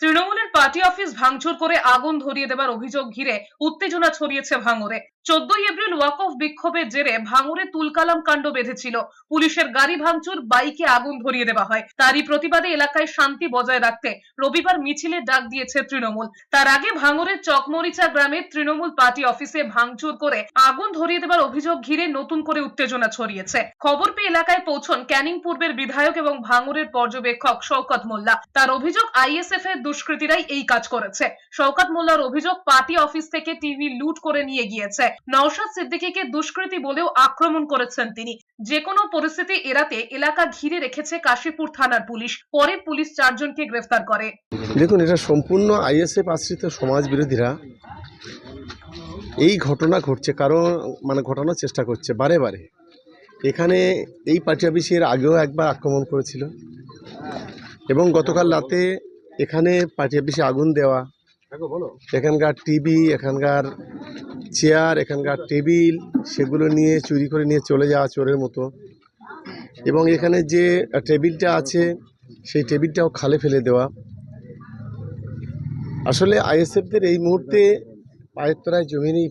তৃণমূলের party office ভাঙচুর করে আগুন ধরিয়ে দেবার অভিযোগ ঘিরে উত্তেজনা ছড়িয়েছে ভাঙড়ে। চোদ্দই এপ্রিল ওয়াক অফ বিক্ষোভের জেরে ভাঙড়ে তুলকালাম কাণ্ড বেঁধেছিল। পুলিশের গাড়ি ভাঙচুর, বাইকে আগুন ধরিয়ে দেওয়া হয়। তারই প্রতিবাদে এলাকায় শান্তি বজায় রাখতে রবিবার মিছিলে ডাক দিয়েছে তৃণমূল। তার আগে ভাঙড়ের চকমরিচা গ্রামে তৃণমূল পার্টি অফিসে ভাঙচুর করে আগুন ধরিয়ে দেবার অভিযোগ ঘিরে নতুন করে উত্তেজনা ছড়িয়েছে। খবর পেয়ে এলাকায় পৌঁছন ক্যানিং পূর্বের বিধায়ক এবং ভাঙড়ের পর্যবেক্ষক শওকত মোল্লা। তার অভিযোগ আইএসএফ এর দুষ্কৃতীরাই এই কাজ করেছে। শওকত মোল্লার অভিযোগ পার্টি অফিস থেকে টিভি লুট করে নিয়ে গিয়েছে। নওশাদ সিদ্দিকীকে দুষ্কৃতী বলেও আক্রমণ করেছেন তিনি। যে কোনো পরিস্থিতি এড়াতে এলাকা ঘিরে রেখেছে কাশীপুর থানার পুলিশ। পরে পুলিশ চারজনকে গ্রেফতার করে। দেখুন, এটা সম্পূর্ণ আইএসএফ আশ্রিত সমাজ বিরোধীরা এই ঘটনা ঘটছে, কারণ মানে ঘটানোর চেষ্টা করছে বারে বারে। এখানে এই পার্টি অফিসের আগেও একবার আক্রমণ করেছিল। এবং গতকাল রাতে এখানে পার্টি অফিসে আগুন দেওয়া এখানকার টিভি, এখানকার চেয়ার, এখানকার টেবিল, সেগুলো নিয়ে, চুরি করে নিয়ে চলে যাওয়া চোরের মতো। এবং এখানে যে টেবিলটা আছে, সেই টেবিলটাও খালে ফেলে দেওয়া। আসলে আইএসএফদের এই মুহূর্তে পায়ের তলায় জমি নেই